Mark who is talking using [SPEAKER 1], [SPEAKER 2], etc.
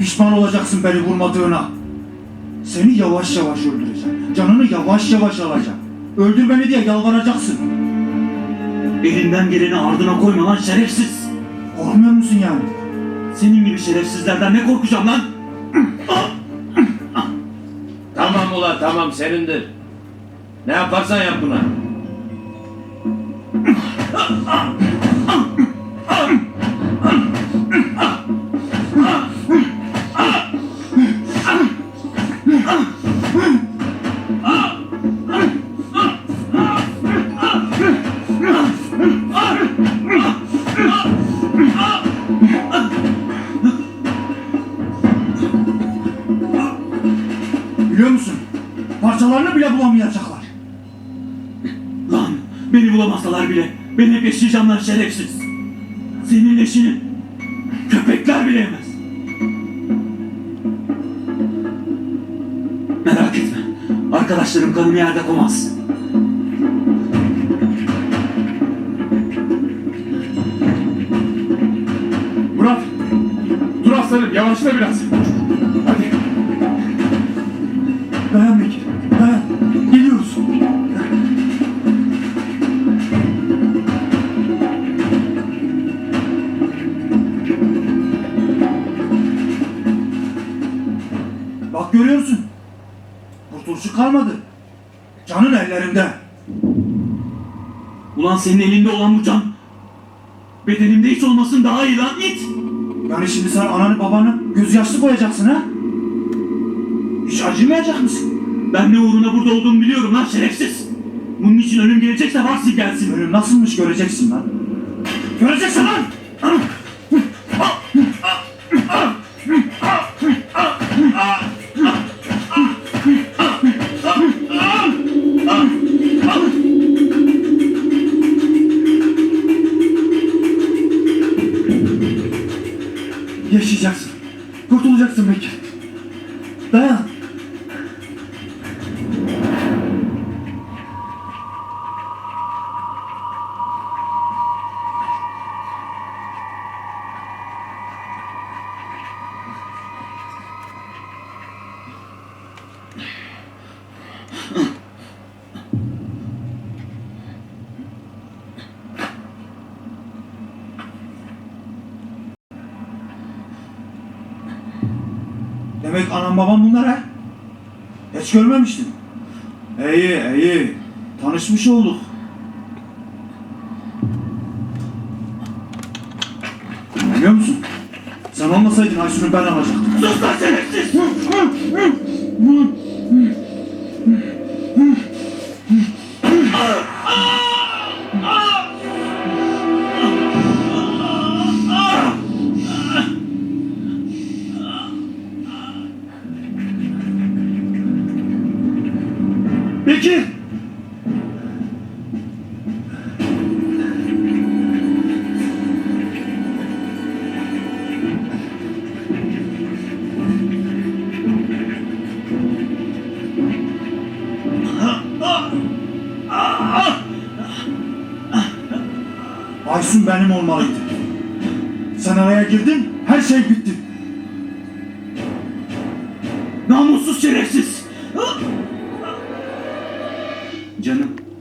[SPEAKER 1] inanacaksın beni vurmadığına. Seni yavaş yavaş öldüreceğim. Canını yavaş yavaş alacağım. Öldür beni diye yalvaracaksın.
[SPEAKER 2] Elinden geleni ardına koyma lan şerefsiz.
[SPEAKER 1] Korkmuyor musun yani?
[SPEAKER 2] Senin gibi şerefsizlerden ne korkacağım lan?
[SPEAKER 3] Tamam ula tamam senindir. Ne yaparsan yap buna.
[SPEAKER 1] Biliyor musun? Parçalarını bile bulamayacaklar.
[SPEAKER 2] Lan beni bulamazsalar bile beni hep yaşayacağım lan şerefsiz. Senin eşini köpekler bile yemez. Merak etme. Arkadaşlarım kanımı yerde koymaz.
[SPEAKER 4] Murat! Dur aslanım yavaşla biraz.
[SPEAKER 1] Bak görüyorsun. Kurtuluşu kalmadı. Canın ellerinde.
[SPEAKER 2] Ulan senin elinde olan bu can bedenimde hiç olmasın daha iyi lan it.
[SPEAKER 1] Yani şimdi sen ananı babanı gözyaşlı koyacaksın ha? Hiç acımayacak mısın?
[SPEAKER 2] Ben ne uğruna burada olduğumu biliyorum lan şerefsiz. Bunun için ölüm gelecekse varsın gelsin.
[SPEAKER 1] Ölüm nasılmış göreceksin lan. Göreceksin lan! Yaşayacaksın. Kurtulacaksın Bekir. Dayan. Demek anam babam bunlar ha? Hiç görmemiştim. İyi iyi. Tanışmış olduk. Biliyor musun? Sen olmasaydın Aysun'u ben alacaktım.
[SPEAKER 2] Sus lan şerefsiz.
[SPEAKER 1] Bekir! Aysun benim olmalıydı. Sen araya girdin, her şey bitti.
[SPEAKER 2] Namussuz şerefsiz. Canım.